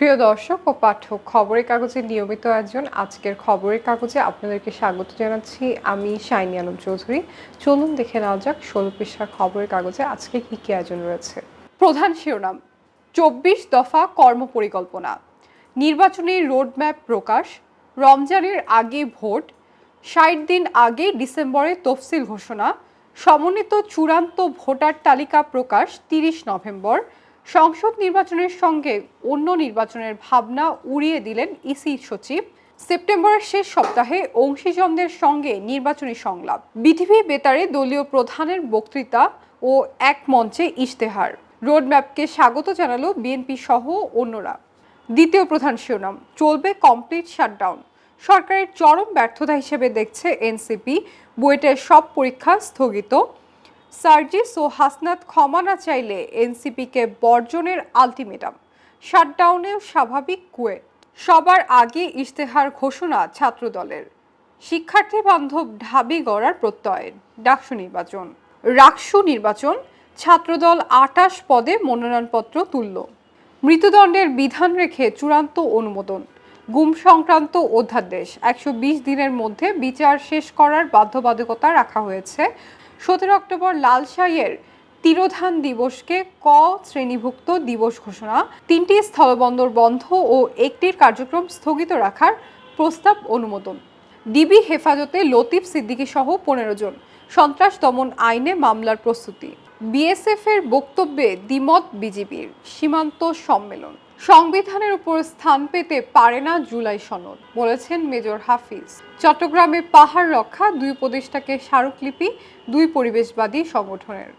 প্রিয় দর্শক ও পাঠক, খবরের কাগজের নিয়মিত একজন আজকের খবরের কাগজে আপনাদেরকে স্বাগত জানাচ্ছি। আমি শাইনি আলম চৌধুরী। চলুন দেখে নেওয়া যাক ষোলো পেশার খবরের কাগজে আজকে কি কি আয়োজন রয়েছে। প্রধান শিরোনাম, চব্বিশ দফা কর্মপরিকল্পনা, নির্বাচনী রোডম্যাপ প্রকাশ, রমজানের আগে ভোট, ষাট দিন আগে ডিসেম্বরে তফসিল ঘোষণা, সমন্বিত চূড়ান্ত ভোটার তালিকা প্রকাশ তিরিশ নভেম্বর সংসদ নির্বাচনের সঙ্গে অন্য নির্বাচনের ভাবনা উড়িয়ে দিলেন ইসি সচিব। সেপ্টেম্বরের শেষ সপ্তাহে অংশীজনদের সঙ্গে নির্বাচনী সংলাপ। বিটিভি বেতারে দলীয় প্রধানের বক্তৃতা ও এক মঞ্চে ইশতেহার। রোডম্যাপকে স্বাগত জানালো বিএনপি সহ অন্যরা। দ্বিতীয় প্রধান শিরোনাম, চলবে কমপ্লিট শাটডাউন। সরকারের চরম ব্যর্থতা হিসেবে দেখছে এনসিপি। বুয়েটের সব পরীক্ষা স্থগিত। সার্জিস ও হাসনাত ক্ষমা না চাইলে এনসিপিকে বর্জনের আলটিমেটাম। শাটডাউনেও স্বাভাবিক কুয়েট সবার আগে ইশতেহার ঘোষণা ছাত্রদলের। শিক্ষার্থী বান্ধব ঢাবি গড়ার প্রত্যয়। ডাকসু নির্বাচন। রাকসু নির্বাচন। ছাত্রদল আটাশ পদে মনোনয়নপত্র তুলল। মৃত্যুদণ্ডের বিধান রেখে চূড়ান্ত অনুমোদন। গুম সংক্রান্ত অধ্যাদেশ। একশো বিশ দিনের মধ্যে বিচার শেষ করার বাধ্যবাধকতা রাখা হয়েছে সতেরো অক্টোবর লালশাহের তিরোধান দিবসকে ক শ্রেণীভুক্ত দিবস ঘোষণা, তিনটি স্থলবন্দর বন্ধ ও একটির কার্যক্রম স্থগিত রাখার প্রস্তাব অনুমোদন। ডিবি হেফাজতে লতিফ সিদ্দিকী সহ পনেরো জন। সন্ত্রাস দমন আইনে মামলার প্রস্তুতি। বিএসএফ এর বক্তব্যে দ্বিমত বিজেপির সীমান্ত সম্মেলন। সংবিধানের উপর স্থান পেতে পারে না জুলাই সনদ, বলেছেন মেজর হাফিজ। চট্টগ্রামে পাহাড় রক্ষা, দুই উপদেষ্টাকে স্মারকলিপি, দুই পরিবেশবাদী সংগঠনের।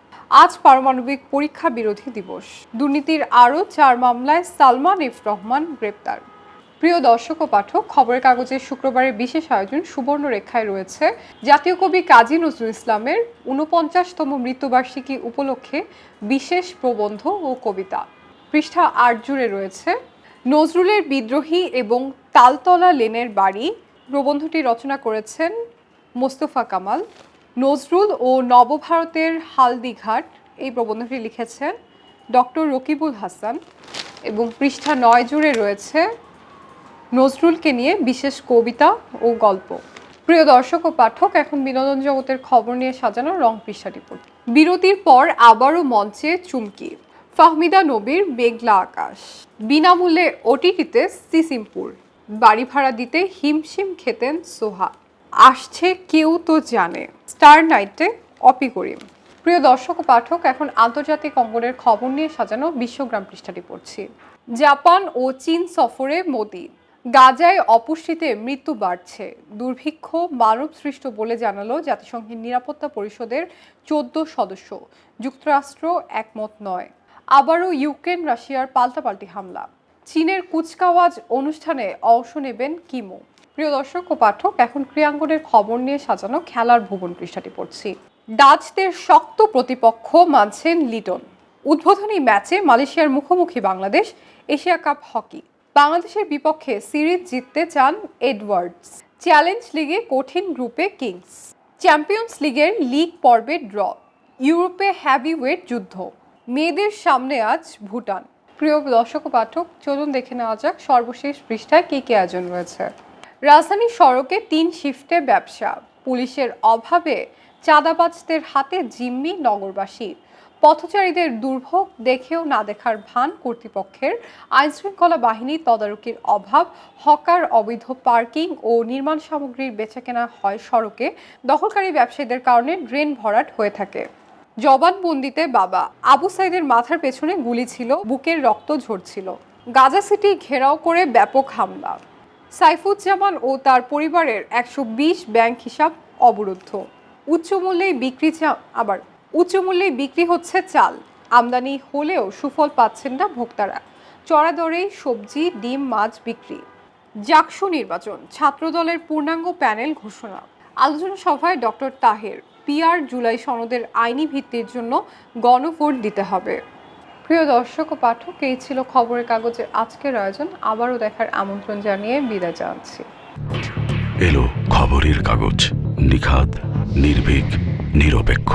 আজ পারমাণবিক পরীক্ষা বিরোধী দিবস। দুর্নীতির আরও চার মামলায় সালমান ইফ রহমান গ্রেপ্তার। প্রিয় দর্শক ও পাঠক, খবরের কাগজের শুক্রবারের বিশেষ আয়োজন সুবর্ণরেখায় রয়েছে। জাতীয় কবি কাজী নজরুল ইসলামের ঊনপঞ্চাশতম মৃত্যুবার্ষিকী উপলক্ষে বিশেষ প্রবন্ধ ও কবিতা। পৃষ্ঠা আট জুড়ে রয়েছে। নজরুলের বিদ্রোহী এবং তালতলা লেনের বাড়ি প্রবন্ধটি রচনা করেছেন মোস্তফা কামাল। নজরুল ও নবভারতের হালদিঘাট এই প্রবন্ধটি লিখেছেন ডক্টর রকিবুল হাসান এবং পৃষ্ঠা নয় জুড়ে রয়েছে নজরুলকে নিয়ে বিশেষ কবিতা ও গল্প। প্রিয় দর্শক ও পাঠক, এখন বিনোদন জগতের খবর নিয়ে সাজানো রং পৃষ্ঠাটি পড়ি বিরতির পর আবারও মঞ্চে চুমকি। ফাহমিদা নবীর মেঘলা আকাশ। বিনামূল্যে ওটিটিতে সিসিমপুর বাড়ি ভাড়া দিতে হিমশিম খেতেন সোহা। আসছে কেউ তো জানে, স্টার নাইটে অপি করিম। প্রিয় দর্শক ও পাঠক, এখন আন্তর্জাতিক অঙ্গনের খবর নিয়ে সাজানো বিশ্বগ্রাম পৃষ্ঠাটি পড়ছি। জাপান ও চীন সফরে মোদি। গাজায় অপুষ্টিতে মৃত্যু বাড়ছে। দুর্ভিক্ষ মানব সৃষ্ট বলে জানালো জাতিসংঘের নিরাপত্তা পরিষদের চোদ্দ সদস্য। যুক্তরাষ্ট্র একমত নয়। আবারও ইউক্রেন, রাশিয়ার পাল্টাপাল্টি হামলা। চীনের কুচকাওয়াজ অনুষ্ঠানে অংশ নেবেন কিমো। প্রিয় দর্শক ও পাঠক, এখন ক্রিয়াঙ্গনের খবর নিয়ে সাজানো খেলার ভুবন পৃষ্ঠাটি পড়ছি। ডাচদের শক্ত প্রতিপক্ষ মানছেন লিটন। উদ্বোধনী ম্যাচে মালয়েশিয়ার মুখোমুখি বাংলাদেশ, এশিয়া কাপ হকি। বাংলাদেশের বিপক্ষে সিরিজ জিততে চান এডওয়ার্ডস। চ্যালেঞ্জ লিগে কঠিন গ্রুপে কিংস। চ্যাম্পিয়ন্স লিগের লিগ পর্বে ড্র। ইউরোপে হ্যাভিওয়েট যুদ্ধ। মেয়েদের সামনে আজ ভুটান। প্রিয় দর্শক পাঠক, চলুন দেখে নেওয়া যাক সর্বশেষ পৃষ্ঠায় কী কী আয়োজন রয়েছে রাজধানী সড়কে তিন শিফটে ব্যবসা। পুলিশের অভাবে চাঁদাবাজদের হাতে জিম্মি নগরবাসী। পথচারীদের দুর্ভোগ দেখেও না দেখার ভান কর্তৃপক্ষের। আইনশৃঙ্খলা বাহিনীর তদারকির অভাব, হকার, অবৈধ পার্কিং ও নির্মাণ সামগ্রীর বেচাকেনা হয় সড়কে। দখলকারী ব্যবসায়ীদের কারণে ড্রেন ভরাট হয়ে থাকে। জবানবন্দিতে বাবা। আবু সাইদের মাথার পেছনে গুলি ছিল, বুকের রক্ত ঝরছিল। গাজা সিটি ঘেরাও করে ব্যাপক হামলা। সাইফুজ্জামান ও তার পরিবারের একশো বিশ ব্যাংক হিসাব অবরুদ্ধ। উচ্চ মূল্যে বিক্রি আবার উচ্চ মূল্যে বিক্রি হচ্ছে চাল। আমদানি হলেও সুফল পাচ্ছেন না ভোক্তারা। চড়া দরেই সবজি, ডিম, মাছ বিক্রি। জাকসু নির্বাচন, ছাত্রদলের পূর্ণাঙ্গ প্যানেল ঘোষণা। আলোচনা সভায় ডক্টর তাহের। পিআর জুলাই সনদের আইনি ভিত্তির জন্য গণভোট দিতে হবে। প্রিয় দর্শক ও পাঠক, এই ছিল খবরের কাগজের আজকের আয়োজন। আবারও দেখার আমন্ত্রণ জানিয়ে বিদায় জানাচ্ছি। এলো খবরের কাগজ নিখাত নির্ভীক, নিরপেক্ষ।